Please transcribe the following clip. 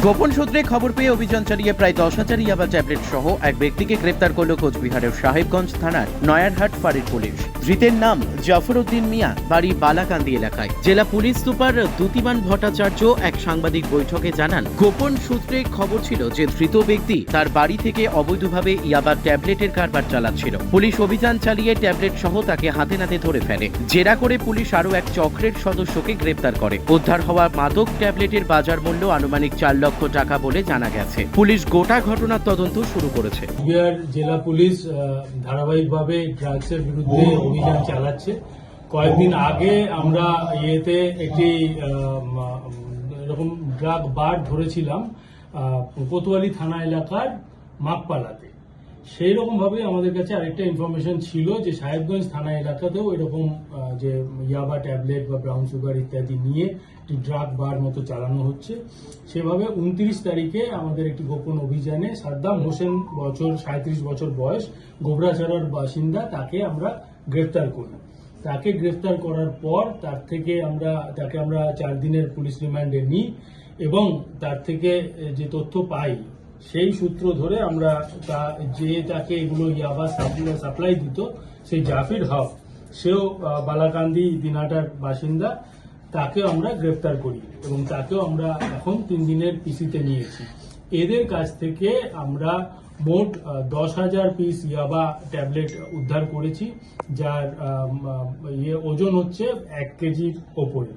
গোপন সূত্রে খবর পেয়ে অভিযান চালিয়ে প্রায় দশ হাজার ইয়াবা ট্যাবলেট সহ এক ব্যক্তিকে গ্রেপ্তার করল কোচবিহারের সাহেবগঞ্জ থানার নয়ারহাট ফাঁড়ির পুলিশ। ধৃতের নাম জাফর উদ্দিন মিয়া, বাড়ি বালাকান্দি এলাকায়। জেলা পুলিশ সুপার দ্যুতিমান ভট্টাচার্য এক সাংবাদিক বৈঠকে জানান, গোপন সূত্রে খবর ছিল যে ধৃত ব্যক্তি তার বাড়ি থেকে অবৈধভাবে ইয়াবা ট্যাবলেটের কারবার চালাচ্ছিল। পুলিশ অভিযান চালিয়ে ট্যাবলেট সহ তাকে হাতে নাতে ধরে ফেলে। জেরা করে পুলিশ আরও এক চক্রের সদস্যকে গ্রেপ্তার করে। উদ্ধার হওয়া মাদক ট্যাবলেটের বাজার মূল্য আনুমানিক চার লক্ষ টাকা বলে জানা গেছে। পুলিশ গোটা ঘটনার তদন্ত শুরু করেছে। কুচবিহার জেলা পুলিশ ধারাবাহিকভাবে ড্রাগসের বিরুদ্ধে অভিযান চালাচ্ছে। কয়েকদিন আগে আমরা ইয়েতে একটি এরকম ড্রাগ বার ধরেছিলাম আহ, কোতোয়ালি থানা এলাকার মাকপালাতে। সেই রকম ভাবে আমাদের কাছে আরেকটা ইনফরমেশন ছিল যে সাহেবগঞ্জ থানা এলাকাতেও এরকম যে ইয়াবা ট্যাবলেট বা ব্রাউন সুগার ইত্যাদি নিয়ে একটি ড্রাগ বার মতো চালানো হচ্ছে। সেভাবে উনত্রিশ তারিখে আমাদের একটি গোপন অভিযানে সাদ্দাম হোসেন বছর সাঁত্রিশ বছর বয়স গোবরাছড়ার বাসিন্দা তাকে আমরা গ্রেফতার করি তাকে গ্রেফতার করার পর তার থেকে আমরা, তাকে আমরা চার দিনের পুলিশ রিমান্ডে নিই এবং তার থেকে যে তথ্য পাই, সেই সূত্র ধরে আমরা তা, যে তাকে এগুলো ইয়াবা সাপ্লাই দিত, সেই জাফির হক সেও বালাকান্দি দিনাটার বাসিন্দা তাকে আমরা গ্রেফতার করি এবং তাকেও আমরা এখন তিন দিনের পিসিতে নিয়েছি। এদের কাছ থেকে আমরা মোট দশ হাজার পিস ইয়াবা ট্যাবলেট উদ্ধার করেছি, যার ইয়ে ওজন হচ্ছে এক কেজির ওপরে।